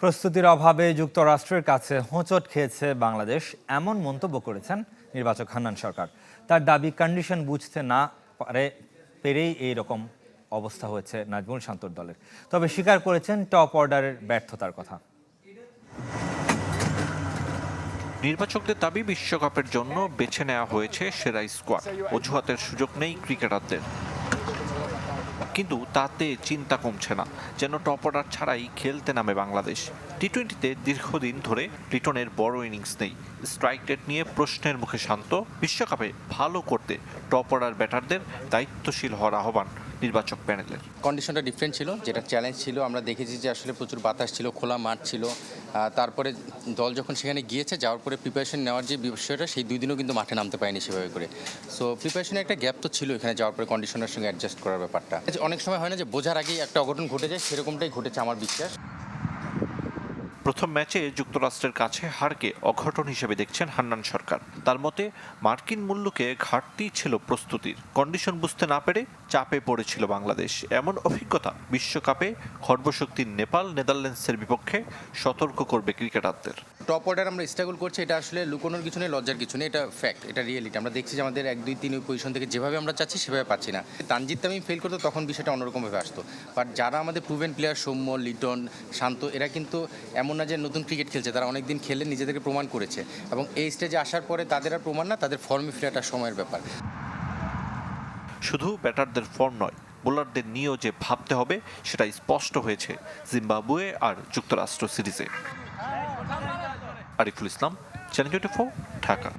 প্রস্তুতির অভাবে যুক্তরাষ্ট্রের কাছে হোঁচট খেয়েছে বাংলাদেশ, এমন মন্তব্য করেছেন নির্বাচক হান্নান সরকার। তার দাবি, কন্ডিশন বুঝতে না পারে, পেরেই এই রকম অবস্থা হয়েছে নাজমুল শান্তর দলের। তবে স্বীকার করেছেন টপ অর্ডারের ব্যর্থতার কথা। নির্বাচকদের দাবি, বিশ্বকাপের জন্য বেছে নেওয়া হয়েছে সেরা স্কোয়াড। অজুহাতের সুযোগ নেই ক্রিকেটারদের। কিন্তু তাতে চিন্তা কমছে না, যেন টপ অর্ডার ছাড়াই খেলতে নামে বাংলাদেশ। টি টোয়েন্টিতে দীর্ঘদিন ধরে লিটনের বড় ইনিংস নেই। স্ট্রাইক রেট নিয়ে প্রশ্নের মুখে শান্ত, বিশ্বকাপে ভালো করতে টপ অর্ডার ব্যাটারদের দায়িত্বশীল হওয়ার আহ্বান নির্বাচক প্যানেলের। কন্ডিশনটা ডিফারেন্ট ছিল, যেটা চ্যালেঞ্জ ছিল। আমরা দেখেছি যে আসলে প্রচুর বাতাস ছিল, খোলা মাঠ ছিল। তারপরে দল যখন সেখানে গিয়েছে, যাওয়ার পরে প্রিপারেশন নেওয়ার যে বিষয়টা, সেই দুই দিনও কিন্তু মাঠে নামতে পারেনি সেভাবে করে। সো প্রিপারেশনে একটা গ্যাপ তো ছিল এখানে, যাওয়ার পরে কন্ডিশনের সঙ্গে অ্যাডজাস্ট করার ব্যাপারটা। অনেক সময় হয় না যে বোঝার আগেই একটা অঘটন ঘটে যায়, সেরকমটাই ঘটেছে আমার বিশ্বাস। প্রথম ম্যাচে যুক্তরাষ্ট্রের কাছে হারকে অঘটন হিসেবে দেখছেন হান্নান সরকার। তার মতে, মার্কিন মূল্যকে ঘাটতি ছিল প্রস্তুতির। কন্ডিশন বুঝতে না পেরে চাপে পড়েছিল বাংলাদেশ। এমন অভিজ্ঞতা বিশ্বকাপে খর্বশক্তির নেপাল, নেদারল্যান্ডসের বিপক্ষে সতর্ক করবে ক্রিকেটারদের। টপ অর্ডার আমরা স্ট্রাগল করছি, এটা আসলে লুকোনোর কিছু নেই, লজ্জার কিছু নেই, এটা ফ্যাক্ট এটা রিয়েলিটি আমরা দেখছি যে আমাদের এক, দুই, তিন পজিশন থেকে যেভাবে আমরা চাচ্ছি, সেভাবে পাচ্ছি না। তানজিৎ আমি ফেল করতো, তখন বিষয়টা অন্যরকমভাবে আসতো। বাট যারা আমাদের প্রুভেন প্লেয়ার সৌম্য, লিটন, শান্ত, এরা কিন্তু এমন না যে নতুন ক্রিকেট খেলছে, তারা অনেকদিন খেলে নিজেদেরকে প্রমাণ করেছে এবং এই স্টেজে আসার পরে তাদের আর প্রমাণ না, তাদের ফর্মে ফেরাটা সময়ের ব্যাপার। শুধু ব্যাটারদের ফর্ম নয় বোলারদের নিয়েও যে ভাবতে হবে, সেটা স্পষ্ট হয়েছে জিম্বাবুয়ে আর যুক্তরাষ্ট্র সিরিজে। Ariful Islam, channel twenty Dhaka.